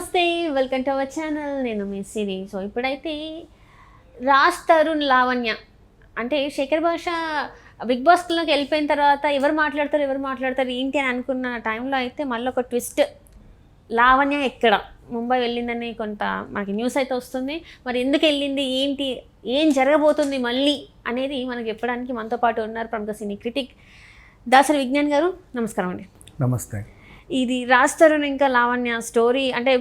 నమస్తే welcome to our channel. నేను మీ సిరి. So ఇప్పుడైతే రాజ్ తరుణ్ లావణ్య. అంటే శేఖర్ భాష బిగ్ బాస్లోకి వెళ్ళిపోయిన తర్వాత ఎవరు మాట్లాడతారు ఎవరు మాట్లాడతారు ఏంటి అని అనుకున్న టైంలో అయితే మళ్ళీ ఒక ట్విస్ట్. లావణ్య ఎక్కడ? ముంబై వెళ్ళిందని కొంత మనకి న్యూస్ అయితే వస్తుంది. మరి ఎందుకు వెళ్ళింది ఏంటి ఏం జరగబోతుంది మళ్ళీ అనేది మనకి చెప్పడానికి మనతో పాటు ఉన్నారు ప్రముఖ సినీ క్రిటిక్ దాసరి విజ్ఞాన్ గారు. నమస్కారం అండి. నమస్తే. ఇది రాజ్ తరుణ్ ఇంకా లావణ్య స్టోరీ అంటే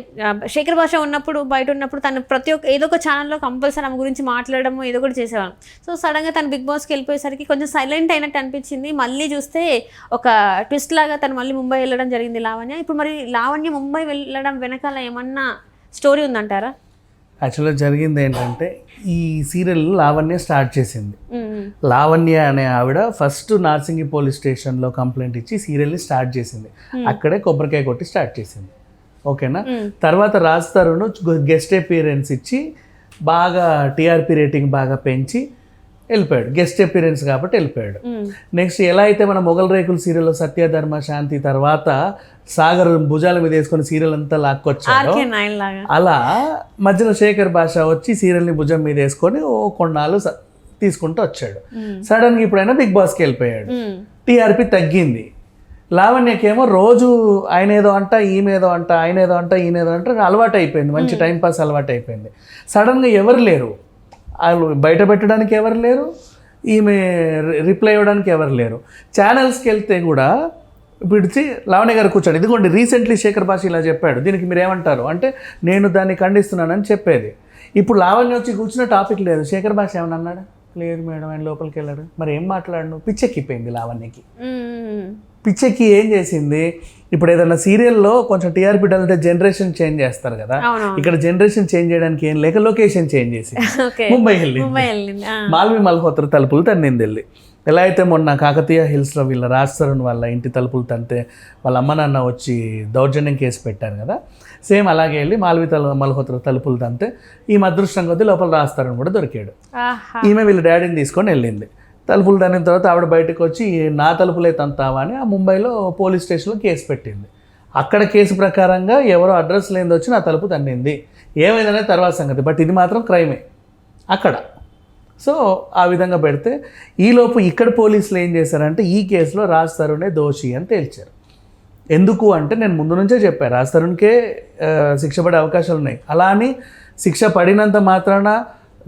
శేఖర్ భాష ఉన్నప్పుడు బయట ఉన్నప్పుడు తను ప్రతి ఒక్క ఏదో ఒక ఛానల్లో కంపల్సరీ ఆమె గురించి మాట్లాడడం ఏదో ఒకటి చేసేవాళ్ళం. సో సడన్గా తను బిగ్ బాస్కి వెళ్ళిపోయేసరికి కొంచెం సైలెంట్ అయినట్టు అనిపించింది. మళ్ళీ చూస్తే ఒక ట్విస్ట్ లాగా తను మళ్ళీ ముంబై వెళ్ళడం జరిగింది లావణ్య. ఇప్పుడు మరి లావణ్య ముంబై వెళ్ళడం వెనకాల ఏమన్నా స్టోరీ ఉందంటారా? యాక్చువల్గా జరిగింది ఏంటంటే ఈ సీరియల్ లావణ్య స్టార్ట్ చేసింది. లావణ్య అనే ఆవిడ ఫస్ట్ నార్సింగి పోలీస్ స్టేషన్లో కంప్లైంట్ ఇచ్చి సీరియల్ని స్టార్ట్ చేసింది. అక్కడే కొబ్బరికాయ కొట్టి స్టార్ట్ చేసింది. ఓకేనా? తర్వాత రాజ్ తరుణ్ గెస్ట్ అపీరెన్స్ ఇచ్చి బాగా టీఆర్పీ రేటింగ్ బాగా పెంచి వెళ్ళిపోయాడు. గెస్ట్ అపీరెన్స్ కాబట్టి వెళ్ళిపోయాడు. మ్మ్. నెక్స్ట్ ఎలా అయితే మన మొగల్ రేకుల సీరియల్లో సత్యధర్మ శాంతి తర్వాత సాగర్ భుజాల మీద వేసుకొని సీరియల్ అంతా లాక్కొచ్చాడో అలా మధ్యలో శేఖర్ భాష వచ్చి సీరియల్ని భుజం మీద వేసుకొని ఓ కొన్నాళ్ళు తీసుకుంటూ వచ్చాడు. సడన్గా ఇప్పుడైనా బిగ్ బాస్కి వెళ్ళిపోయాడు. టీఆర్పీ తగ్గింది. లావణ్యకేమో రోజు ఆయన ఏదో అంట ఈమెదో అంట ఆయన ఏదో అంట ఈయన ఏదో అంట అలవాటు అయిపోయింది మంచి టైం పాస్ అలవాటు అయిపోయింది సడన్గా ఎవరు లేరు? వాళ్ళు బయట పెట్టడానికి ఎవరు లేరు? ఈమె రిప్లై ఇవ్వడానికి ఎవరు లేరు? ఛానల్స్కి వెళ్తే కూడా పిడిచి లావణ్య గారు కూర్చోండి. ఇదిగోండి రీసెంట్లీ శేఖర్ భాష ఇలా చెప్పాడు. దీనికి మీరు ఏమంటారు? అంటే నేను దాన్ని ఖండిస్తున్నానని చెప్పేది. ఇప్పుడు లావణ్య వచ్చి కూర్చున్న టాపిక్ లేదు. శేఖర్ భాష ఏమన్నా అన్నాడు? లేదు మేడం ఆయన లోపలికి వెళ్ళాడు. మరి ఏం మాట్లాడను? పిచ్చెక్కిపోయింది లావణ్యకి. పిచ్చెక్కి ఏం చేసింది? ఇప్పుడు ఏదైనా సీరియల్లో కొంచెం టీఆర్పీ అంటే జనరేషన్ చేంజ్ చేస్తారు కదా. ఇక్కడ జనరేషన్ చేంజ్ చేయడానికి ఏం లేక లొకేషన్ చేంజ్ చేసి ముంబై వెళ్ళి ముంబై వెళ్ళింది. మాల్వి మల్హోత్ర తలుపులు తన్నింది వెళ్ళి. ఎలా అయితే మొన్న కాకతీయ హిల్స్లో వీళ్ళ రాజ్ తరుణ్ వాళ్ళ ఇంటి తలుపులు తంతే వాళ్ళ అమ్మ నాన్న వచ్చి దౌర్జన్యం కేసు పెట్టారు కదా సేమ్ అలాగే వెళ్ళి మాల్వి తల మల్హోత్ర తలుపులు తంతే ఈ అదృష్టం కొద్దీ లోపల రాజ్ తరుణ్ కూడా దొరికాడు. ఈమె వీళ్ళ డాడీని తీసుకొని వెళ్ళింది. తలుపులు తన్నిన తర్వాత ఆవిడ బయటకు వచ్చి నా తలుపులే తంతావా అని ఆ ముంబైలో పోలీస్ స్టేషన్లో కేసు పెట్టింది. అక్కడ కేసు ప్రకారంగా ఎవరో అడ్రస్ లేనిది వచ్చి నా తలుపు తన్నింది. ఏమైందనే తర్వాత సంగతి బట్ ఇది మాత్రం క్రైమే అక్కడ. సో ఆ విధంగా పెడితే ఈలోపు ఇక్కడ పోలీసులు ఏం చేశారంటే ఈ కేసులో రాజ్ తరుణే దోషి అని తేల్చారు. ఎందుకు అంటే నేను ముందు నుంచే చెప్పాను రాజ్ తరుణ్కే శిక్ష పడే అవకాశాలు ఉన్నాయి అలా అని శిక్ష పడినంత మాత్రాన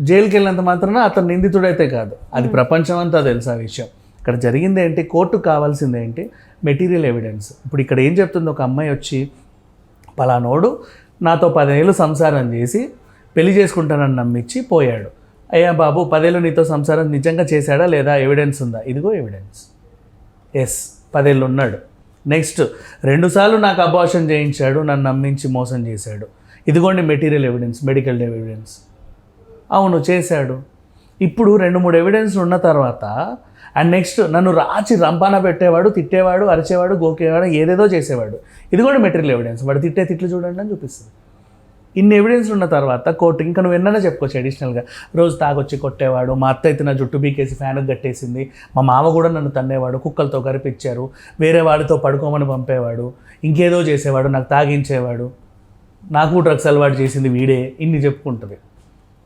జైలుకి వెళ్ళినంత మాత్రాన అతను నిందితుడైతే కాదు. అది ప్రపంచం అంతా తెలుసు ఆ విషయం. ఇక్కడ జరిగింది ఏంటి కోర్టుకు కావాల్సింది ఏంటి మెటీరియల్ ఎవిడెన్స్. ఇప్పుడు ఇక్కడ ఏం చెప్తుంది ఒక అమ్మాయి వచ్చి పలానోడు నాతో పదేళ్ళు సంసారం చేసి పెళ్ళి చేసుకుంటానని నమ్మించి పోయాడు. అయ్యా బాబు పదేళ్ళు నీతో సంసారం నిజంగా చేశాడా లేదా? ఎవిడెన్స్ ఉందా? ఇదిగో ఎవిడెన్స్ ఎస్ పదేళ్ళు ఉన్నాడు. నెక్స్ట్ రెండుసార్లు నాకు అబార్షన్ చేయించాడు నన్ను నమ్మించి మోసం చేశాడు. ఇదిగోండి మెటీరియల్ ఎవిడెన్స్ మెడికల్ ఎవిడెన్స్ అవును చేశాడు. ఇప్పుడు రెండు మూడు ఎవిడెన్స్ ఉన్న తర్వాత అండ్ నెక్స్ట్ నన్ను రాచి రంపాన పెట్టేవాడు తిట్టేవాడు అరిచేవాడు గోకేవాడు ఏదేదో చేసేవాడు. ఇది కూడా మెటీరియల్ ఎవిడెన్స్ వాడు తిట్టే తిట్లు చూడండి అని చూపిస్తుంది. ఇన్ని ఎవిడెన్స్ ఉన్న తర్వాత కోర్టు ఇంకా నువ్వు ఎన్నైనా చెప్పుకోవచ్చు అడిషనల్గా రోజు తాగొచ్చి కొట్టేవాడు మా అత్త అయితే నా జుట్టు బీకేసి ఫ్యాన్కి కట్టేసింది మా మామ కూడా నన్ను తన్నేవాడు కుక్కలతో కరిపించారు వేరే వాడితో పడుకోమని పంపేవాడు ఇంకేదో చేసేవాడు నాకు తాగించేవాడు. నాకు డ్రగ్స్ అలవాటు చేసింది వీడే ఇన్ని చెప్పుకుంటుంది.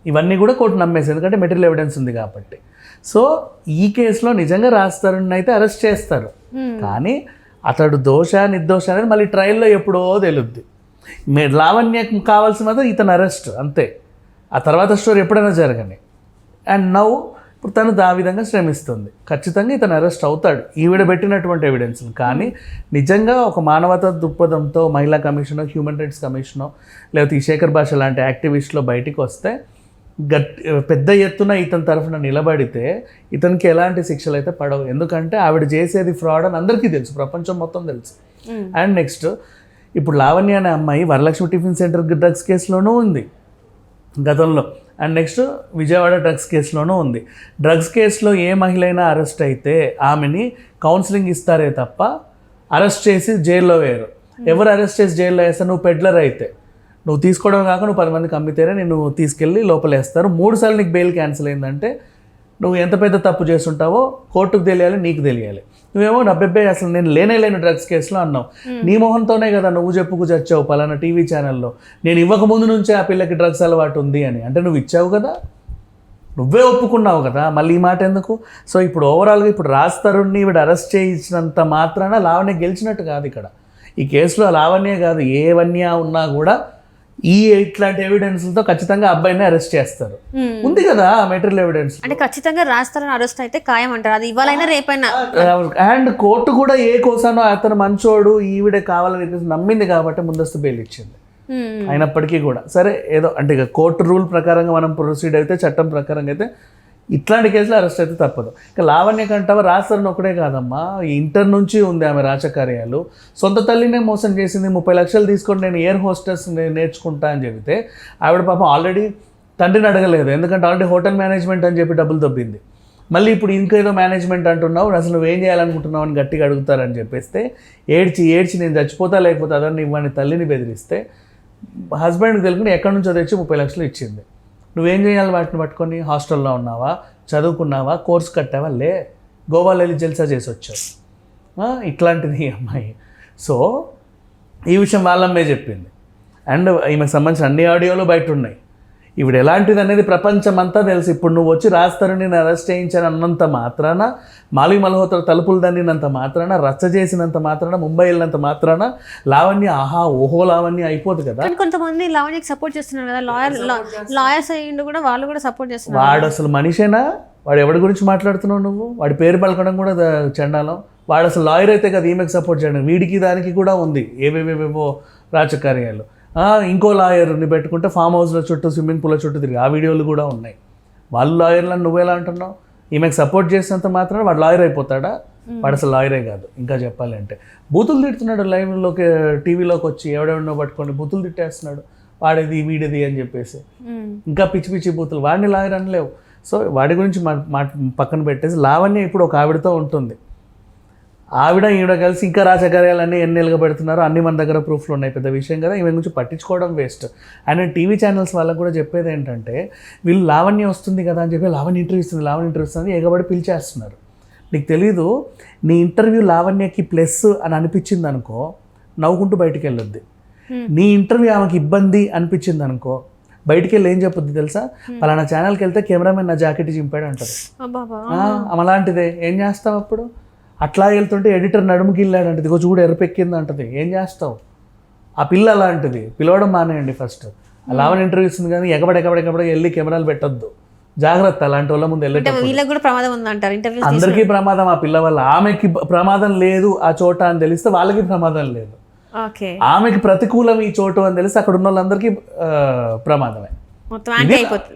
ఇవన్నీ కూడా కోర్టు నమ్మేసి ఎందుకంటే మెటీరియల్ ఎవిడెన్స్ ఉంది కాబట్టి. సో ఈ కేసులో నిజంగా రాస్తారని అయితే అరెస్ట్ చేస్తారు. కానీ అతడు దోష నిర్దోష అనేది మళ్ళీ ట్రయల్లో ఎప్పుడో తెలుద్ది. లావణ్యకు కావాల్సిన మాత్రం ఇతను అరెస్ట్ అంతే. ఆ తర్వాత స్టోరీ ఎప్పుడైనా జరగని అండ్ నౌ ఇప్పుడు తను ఆ విధంగా శ్రమిస్తుంది. ఖచ్చితంగా ఇతను అరెస్ట్ అవుతాడు. ఈవిడ పెట్టినటువంటి ఎవిడెన్స్ కానీ నిజంగా ఒక మానవతా దృక్పథంతో మహిళా కమిషనో హ్యూమన్ రైట్స్ కమిషనో లేకపోతే ఈ శేఖర్ భాష లాంటి యాక్టివిస్టులు బయటికి వస్తే గట్ పెద్ద ఎత్తున ఇతని తరఫున నిలబడితే ఇతనికి ఎలాంటి శిక్షలు అయితే పడవు. ఎందుకంటే ఆవిడ చేసేది ఫ్రాడ్ అని అందరికీ తెలుసు. ప్రపంచం మొత్తం తెలుసు. అండ్ నెక్స్ట్ ఇప్పుడు లావణ్య అనే అమ్మాయి వరలక్ష్మి టిఫిన్ సెంటర్ డ్రగ్స్ కేసులోనూ ఉంది. గతంలో. అండ్ నెక్స్ట్ విజయవాడ డ్రగ్స్ కేసులోనూ ఉంది. డ్రగ్స్ కేసులో ఏ మహిళ అయినా అరెస్ట్ అయితే ఆమెని కౌన్సిలింగ్ ఇస్తారే తప్ప అరెస్ట్ చేసి జైల్లో వేయరు. ఎవరు అరెస్ట్ చేసి జైల్లో వేస్తారు? నువ్వు పెడ్లర్ అయితే. నువ్వు తీసుకోవడం కాక నువ్వు పది మందికి అమ్మితేనే నేను తీసుకెళ్ళి లోపలేస్తారు. మూడు సార్లు నీకు బెయిల్ క్యాన్సిల్ అయిందంటే నువ్వు ఎంత పెద్ద తప్పు చేస్తుంటావో కోర్టుకు తెలియాలి నీకు తెలియాలి. నువ్వేమో డబ్బెబ్బే అసలు నేను లేనే లేని డ్రగ్స్ కేసులో అన్నావు. నీ మొహంతోనే కదా నువ్వు చెప్పుకు చచ్చావు పలానా టీవీ ఛానల్లో నేను ఇవ్వక ముందు నుంచే ఆ పిల్లకి డ్రగ్స్ అలవాటు ఉంది అని. అంటే నువ్వు ఇచ్చావు కదా? నువ్వే ఒప్పుకున్నావు కదా? మళ్ళీ ఈ మాట ఎందుకు? సో ఇప్పుడు ఓవరాల్గా ఇప్పుడు రాజ్ తరుణ్ని ఈవిడ అరెస్ట్ చేయించినంత మాత్రాన లావణ్య గెలిచినట్టు కాదు ఇక్కడ. ఈ కేసులో లావణ్య కాదు ఏ వన్య ఉన్నా కూడా ఈ ఇట్లాంటి ఎవిడెన్స్లతో ఖచ్చితంగా అబ్బాయిని అరెస్ట్ చేస్తారు. ఉంది కదా మెటీరియల్ ఎవిడెన్స్ అంటే ఖచ్చితంగా రాస్తారని అరెస్ట్ అయితే ఖాయం అంటారు అది ఇవ్వాలైనా రేపైనా. అండ్ కోర్టు కూడా ఏ కోసానో అతను మంచోడు ఈవిడే కావాలని నమ్మింది కాబట్టి ముందస్తు బెయిల్ ఇచ్చింది. అయినప్పటికీ కూడా. సరే ఏదో అంటే ఇక కోర్టు రూల్ ప్రకారంగా మనం ప్రొసీడ్ అయితే చట్టం ప్రకారంగా అయితే ఇట్లాంటి కేసులు అరెస్ట్ అయితే తప్పదు. ఇక లావణ్య కంటవ రాస్తారని ఒకటే కాదమ్మా. ఇంటర్ నుంచి ఉంది ఆమె రాచకార్యాలు సొంత తల్లినే మోసం చేసింది ముప్పై లక్షలు తీసుకొని నేను ఎయిర్ హోస్టెస్ నేర్చుకుంటా అని చెబితే ఆవిడ పాపం ఆల్రెడీ తండ్రిని అడగలేదు. ఎందుకంటే ఆల్రెడీ హోటల్ మేనేజ్మెంట్ అని చెప్పి డబ్బులు దొబ్బింది. మళ్ళీ ఇప్పుడు ఇంకేదో మేనేజ్మెంట్ అంటున్నావు అసలు నువ్వేం చేయాలనుకుంటున్నావు అని గట్టిగా అడుగుతారని చెప్పేస్తే ఏడ్చి ఏడ్చి నేను చచ్చిపోతా లేకపోతే అదని ఇవ్వని తల్లిని బెదిరిస్తే హస్బెండ్కి తెలుగుని ఎక్కడి నుంచో తెచ్చి ముప్పై లక్షలు ఇచ్చింది. నువ్వేం చేయాలి వాటిని పట్టుకొని హాస్టల్లో ఉన్నావా? చదువుకున్నావా? కోర్స్ కట్టావా? లే. గోవాలో వెళ్ళి జల్సా చేసి వచ్చావు. ఇట్లాంటిది అమ్మాయి. సో ఈ విషయం వాళ్ళమ్మే చెప్పింది. అండ్ ఈమెకు సంబంధించిన అన్ని ఆడియోలు బయట ఉన్నాయి. ఇప్పుడు ఎలాంటిది అనేది ప్రపంచం అంతా తెలుసు. ఇప్పుడు నువ్వు వచ్చి రాస్తారు నేను అరెస్ట్ చేయించాను అన్నంత మాత్రాన మాలి మల్హోత్ర తలుపులు దండినంత మాత్రాన రచ్చ చేసినంత మాత్రాన ముంబై వెళ్ళినంత మాత్రాన లావణ్య ఆహా ఓహో లావణ్య అయిపోదు కదా. కొంతమంది లావణ్యకి సపోర్ట్ చేస్తున్నారు కదా. లాయర్ లాయర్స్ అయ్యిండు కూడా వాళ్ళు కూడా సపోర్ట్ చేస్తున్నారు. వాడు అసలు మనిషేనా? వాడు ఎవడి గురించి మాట్లాడుతున్నావు నువ్వు? వాడి పేరు పలకడం కూడా చండాలం. వాడు అసలు లాయర్ అయితే కదా ఈమెకు సపోర్ట్ చేయడం. వీడికి దానికి కూడా ఉంది. ఏవేవేవేవో రాజకార్యాలు. ఇంకో లాయర్ని పెట్టుకుంటే ఫామ్ హౌస్ల చుట్టూ స్విమ్మింగ్ పూల చుట్టూ తిరిగి. ఆ వీడియోలు కూడా ఉన్నాయి. వాళ్ళు లాయర్లను నువ్వెలా అంటున్నావు? ఈమెకు సపోర్ట్ చేసినంత మాత్రం వాడు లాయర్ అయిపోతాడా? వాడు అసలు లాయరే కాదు. ఇంకా చెప్పాలంటే బూతులు తిడుతున్నాడు లైవ్లోకి టీవీలోకి వచ్చి ఎవడెవడో పట్టుకొని బూతులు తిట్టేస్తున్నాడు. వాడేది వీడిది అని చెప్పేసి. ఇంకా పిచ్చి పిచ్చి బూతులు. వాడిని లాయర్ అనలేవు. సో వాడి గురించి మా- పక్కన పెట్టేసి లావణ్య ఇప్పుడు ఒక ఆవిడతో ఉంటుంది. ఆవిడ ఈవిడ కలిసి ఇంకా రాజకార్యాలన్నీ ఎన్ని ఎలుగా పెడుతున్నారో అన్ని మన దగ్గర ప్రూఫ్లు ఉన్నాయి. పెద్ద విషయం కదా ఈమె గురించి పట్టించుకోవడం వేస్ట్ అండ్ టీవీ ఛానల్స్ వాళ్ళకు కూడా చెప్పేది ఏంటంటే వీళ్ళు లావణ్య వస్తుంది కదా అని చెప్పి లావణ్య ఇంటర్వ్యూ ఇస్తుంది లావణ్య ఇంటర్వ్యూ ఇస్తుంది ఎగబడి పిలిచేస్తున్నారు నీకు తెలీదు నీ ఇంటర్వ్యూ లావణ్యకి ప్లస్ అని అనిపించింది అనుకో నవ్వుకుంటూ బయటికి వెళ్ళొద్ది. Hmm. నీ ఇంటర్వ్యూ ఆమెకి ఇబ్బంది అనిపించింది అనుకో బయటికి వెళ్ళి ఏం చెప్పొద్దు తెలుసా? పలానా ఛానల్కి వెళ్తే కెమెరామెన్ నా జాకెట్ చింపాడు అంటారు అలాంటిదే. ఏం చేస్తావు అప్పుడు? అట్లా వెళ్తుంటే ఎడిటర్ నడుముకి వెళ్ళాడు అంటది ఇగో చూడు ఎరపెక్కింది అంటది ఏం చేస్తావు? ఆ పిల్ల అలాంటిది. పిలవడం మానేయండి ఫస్ట్. లావన్ ఇంటర్వ్యూ ఇస్తుంది కానీ ఎగబడి ఎగబడి ఎగబడి వెళ్ళి కెమెరాలు పెట్టొద్దు. జాగ్రత్త అలాంటి వాళ్ళ ముందు వెళ్ళేటప్పుడు. అందరికీ ప్రమాదం ఆ పిల్ల వల్ల. ఆమెకి ప్రమాదం లేదు ఆ చోట అని తెలిస్తే వాళ్ళకి ప్రమాదం లేదు. ఆమెకి ప్రతికూలం ఈ చోటు అని తెలిస్తే అక్కడ ఉన్న వాళ్ళందరికీ ప్రమాదమే.